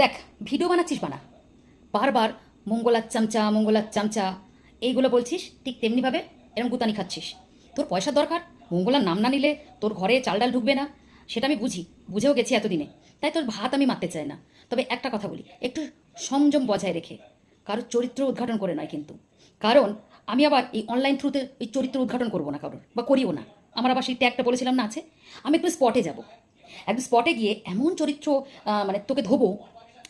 দেখ ভিডিও বানাচ্ছিস বানা। বারবার মঙ্গলার চামচা মঙ্গলার চামচা, এইগুলো বলছিস, ঠিক তেমনিভাবে এরকম গুতানি খাচ্ছিস। তোর পয়সার দরকার, মঙ্গলার নাম না নিলে তোর ঘরে চাল ডাল ঢুকবে না, সেটা আমি বুঝি, বুঝেও গেছি এতদিনে। তাই তোর ভাত আমি মারতে চাই না। তবে একটা কথা বলি, একটু সংযম বজায় রেখে। কারোর চরিত্র উদ্ঘাটন করে নয় কিন্তু। কারণ, আমি আবার এই অনলাইন থ্রুতে এই চরিত্র উদ্ঘাটন করব না কারোর, বা করিও না। আমার আবার সেই ট্যাগটা বলেছিলাম না আছে। আমি একটু স্পটে যাব। একদম স্পটে গিয়ে এমন চরিত্র মানে তোকে ধোবো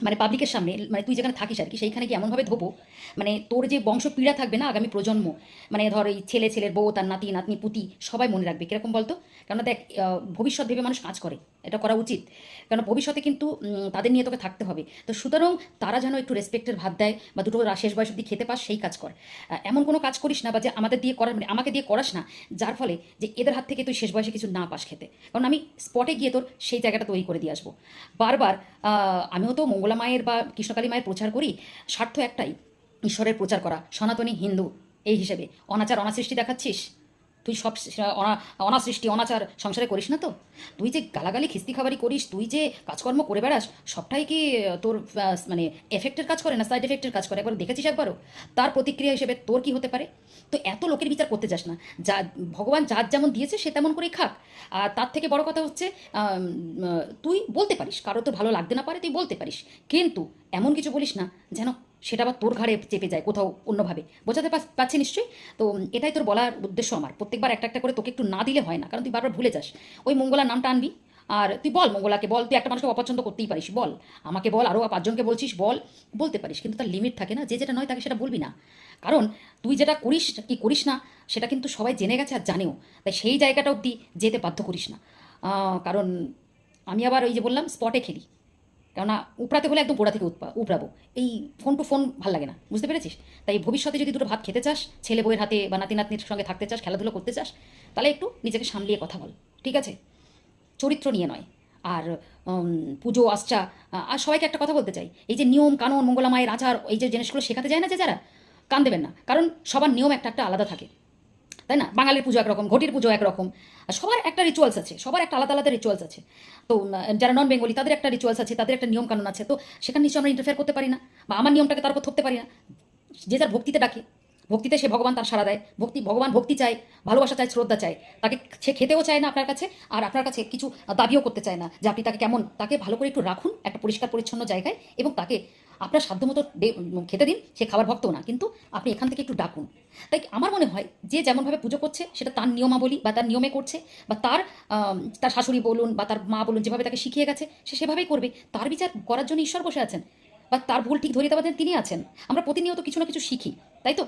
মানে পাবলিকের সামনে মানে তুই যেখানে থাকিস আর কি, সেইখানে কি এমনভাবে ধোবো মানে তোর যে বংশ পীড়া থাকবে না আগামী প্রজন্ম মানে ধর এই ছেলে, ছেলের বউ, তার নাতি, নাতনি, পুতি, সবাই মনে রাখবে, কীরকম বলতো? কেননা দেখ ভবিষ্যৎ ভেবে মানুষ কাজ করে। এটা করা উচিত। কেন ভবিষ্যতে কিন্তু তাদের নিয়ে তোকে থাকতে হবে। তো সুতরাং তারা যেন একটু রেসপেক্টের ভাত দেয় বা দুটো শেষ বয়স অব্দি খেতে পাস, সেই কাজ কর। এমন কোনো কাজ করিস না বা যে আমাদের দিয়ে করার মানে আমাকে দিয়ে করাস না, যার ফলে যে এদের হাত থেকে তুই শেষ বয়সে কিছু না পাস খেতে। কারণ আমি স্পটে গিয়ে তোর সেই জায়গাটা তৈরি করে দিয়ে আসব। বারবার আমিও তো মঙ্গলা মায়ের বা কৃষ্ণকালী মায়ের প্রচার করি, স্বার্থ একটাই, ঈশ্বরের প্রচার করা, সনাতনী হিন্দু এই হিসেবে। অনাচার, অনাসৃষ্টি দেখাচ্ছিস? তুই সব অনাসৃষ্টি অনাচার সংসারে করিস না তো? তুই যে গালাগালি, খিস্তি খাবারি করিস, তুই যে কাজকর্ম করে বেড়াস, সবটাই কি তোর মানে এফেক্টের কাজ করে না সাইড এফেক্টের কাজ করে? একবার দেখেছিস একবারও? তার প্রতিক্রিয়া হিসেবে তোর কি হতে পারে? তো এত লোকের বিচার করতে যাস না। যা, ভগবান যার যেমন দিয়েছে, সে তেমন করেই খাক। আর তার থেকে বড় কথা হচ্ছে তুই বলতে পারিস কারও তো ভালো লাগতে না পারে, তুই বলতে পারিস। কিন্তু এমন কিছু বলিস না যেন সেটা আবার তোর ঘাড়ে চেপে যায় কোথাও অন্যভাবে। বোঝাতে পারছি নিশ্চয়ই? তো এটাই তোর বলার উদ্দেশ্য আমার। প্রত্যেকবার একটা একটা করে তোকে একটু না দিলে হয় না, কারণ তুই বারবার ভুলে যাস। ওই মঙ্গলার নামটা আনবি, আর তুই বল মঙ্গলাকে, বল, তুই একটা মানুষকে অপছন্দ করতেই পারিস, বল। আমাকে বল আরও পাঁচজনকে বলছিস, বল। বলতে পারিস, কিন্তু তার লিমিট থাকে না। যে যেটা নয় তাকে সেটা বলবি না। কারণ তুই যেটা করিস কি করিস না, সেটা কিন্তু সবাই জেনে গেছে আর জানেও। তাই সেই জায়গাটা অবধি যেতে বাধ্য করিস না। কারণ আমি আবার ওই যে বললাম স্পটে খেলি। কেননা উপড়াতে হলে একদম গোড়া থেকে উৎপা উপড়াবো। এই ফোন টু ফোন ভালো লাগে না। বুঝতে পেরেছিস? তাই ভবিষ্যতে যদি দুটো ভাত খেতে চাস, ছেলে বইয়ের হাতে বা নাতি নাতনির সঙ্গে থাকতে চাস, খেলাধুলো করতে চাস, তাহলে একটু নিজেকে সামলিয়ে কথা বল, ঠিক আছে? চরিত্র নিয়ে নয়। আর পুজো, আশ্চা আর সবাইকে একটা কথা বলতে চাই। এই যে নিয়ম, কানুন, মঙ্গলা মায়ের আচার, এই যে জিনিসগুলো শেখাতে যায় না যে যারা, কান দেবেন না। কারণ সবার নিয়ম একটা একটা আলাদা থাকে। তাই না? বাঙালির পুজো একরকম, ঘটির পুজো একরকম। সবার একটা রিচুয়ালস আছে, সবার একটা আলাদা আলাদা রিচুয়ালস আছে। তো যারা নন বেঙ্গলি তাদের একটা রিচুয়ালস আছে, তাদের একটা নিয়ম কানুন আছে। তো, সেখানে নিশ্চয়ই আমরা ইন্টারফেয়ার করতে পারি না, বা আমার নিয়মটাকে তার উপর থপতে পারি না। যে যার ভক্তিতে ডাকে, ভক্তিতে সে ভগবান তার সারা দেয়। ভক্তি, ভগবান ভক্তি চায়, ভালোবাসা চায়, শ্রদ্ধা চায়। তাকে, সে খেতেও চায় না আপনার কাছে, আর আপনার কাছে কিছু দাবিও করতে চায় না। যে আপনি তাকে কেমন, তাকে ভালো করে একটু রাখুন, একটা পরিষ্কার পরিচ্ছন্ন জায়গায়, এবং তাকে আপনার সাধ্যমতো খেতে দিন, সে খাবার ভক্তও না, কিন্তু আপনি এখান থেকে একটু ডাকুন। তাই আমার মনে হয় যে যেমনভাবে পুজো করছে, সেটা তার নিয়মাবলী বা তার নিয়মে করছে, বা তার তার শাশুড়ি বলুন বা তার মা বলুন, যেভাবে তাকে শিখিয়ে গেছে, সে সেভাবেই করবে। তার বিচার করার জন্য ঈশ্বর বসে আছেন, বা তার ভুল ঠিক ধরিয়ে দেওয়ার তিনি আছেন। আমরা প্রতিনিয়ত কিছু না কিছু শিখি, তাই তো?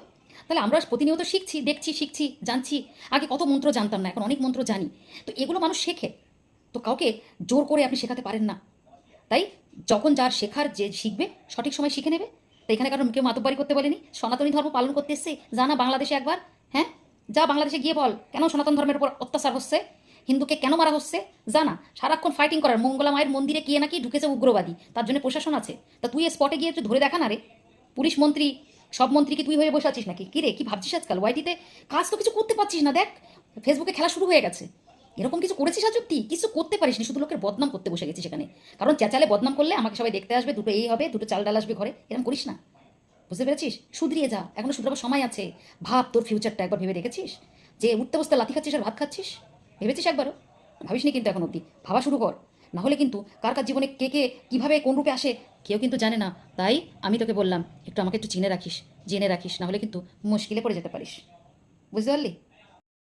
তাহলে আমরা প্রতিনিয়ত শিখছি, দেখছি, শিখছি, জানছি। আগে কত মন্ত্র জানতাম না, এখন অনেক মন্ত্র জানি। তো এগুলো মানুষ শেখে। তো কাউকে জোর করে আপনি শেখাতে পারেন না। তাই যখন যার শেখার যে শিখবে, সঠিক সময় শিখে নেবে। তো এখানে কারণ কেউ মাতব্বারি করতে বলেনি। সনাতনী ধর্ম পালন করতে এসছে। জানা বাংলাদেশে একবার হ্যাঁ? যা বাংলাদেশে গিয়ে বল, কেন সনাতন ধর্মের উপর অত্যাচার হচ্ছে? হিন্দুকে কেন মারা হচ্ছে? জানা সারাক্ষণ ফাইটিং করার মঙ্গলা মায়ের মন্দিরে গিয়ে নাকি ঢুকেছে উগ্রবাদী? তার জন্য প্রশাসন আছে। তা তুই স্পটে গিয়ে একটু ধরে দেখা না রে। পুলিশ মন্ত্রী, সব মন্ত্রীকে তুই হয়ে বসে আছিস নাকি? কি রে, কি ভাবছিস আজকাল? ওয়াইটিতে কাজ তো কিছু করতে পারছিস না, দেখ। ফেসবুকে খেলা শুরু হয়ে গেছে। এরকম কিছু করেছিস আজ অব্দি? কিছু করতে পারিস নি শুধু লোকের বদনাম করতে বসে গেছিস সেখানে। কারণ চেঁচালে বদনাম করলে আমাকে সবাই দেখতে আসবে, দুটো এই হবে, দুটো চাল ডাল আসবে ঘরে। এরকম করিস না। বুঝতে পেরেছিস? শুধরিয়ে যা। এখনও শুধরাবার সময় আছে। ভাব, তোর ফিউচারটা একবার ভেবে দেখেছিস? যে উঠতে বসতে লাথি খাচ্ছিস আর ভাত খাচ্ছিস? ভেবেছিস একবারও? ভাবিসনি কিন্তু এখন অব্দি। ভাবা শুরু কর। না হলে কিন্তু কার কার জীবনে কে কে, কীভাবে, কোন রূপে আসে, কেউ কিন্তু জানে না। তাই আমি তোকে বললাম, একটু আমাকে একটু চিনে রাখিস, জেনে রাখিস। না হলে কিন্তু মুশকিলে পড়ে যেতে পারিস। বুঝতে পারলি?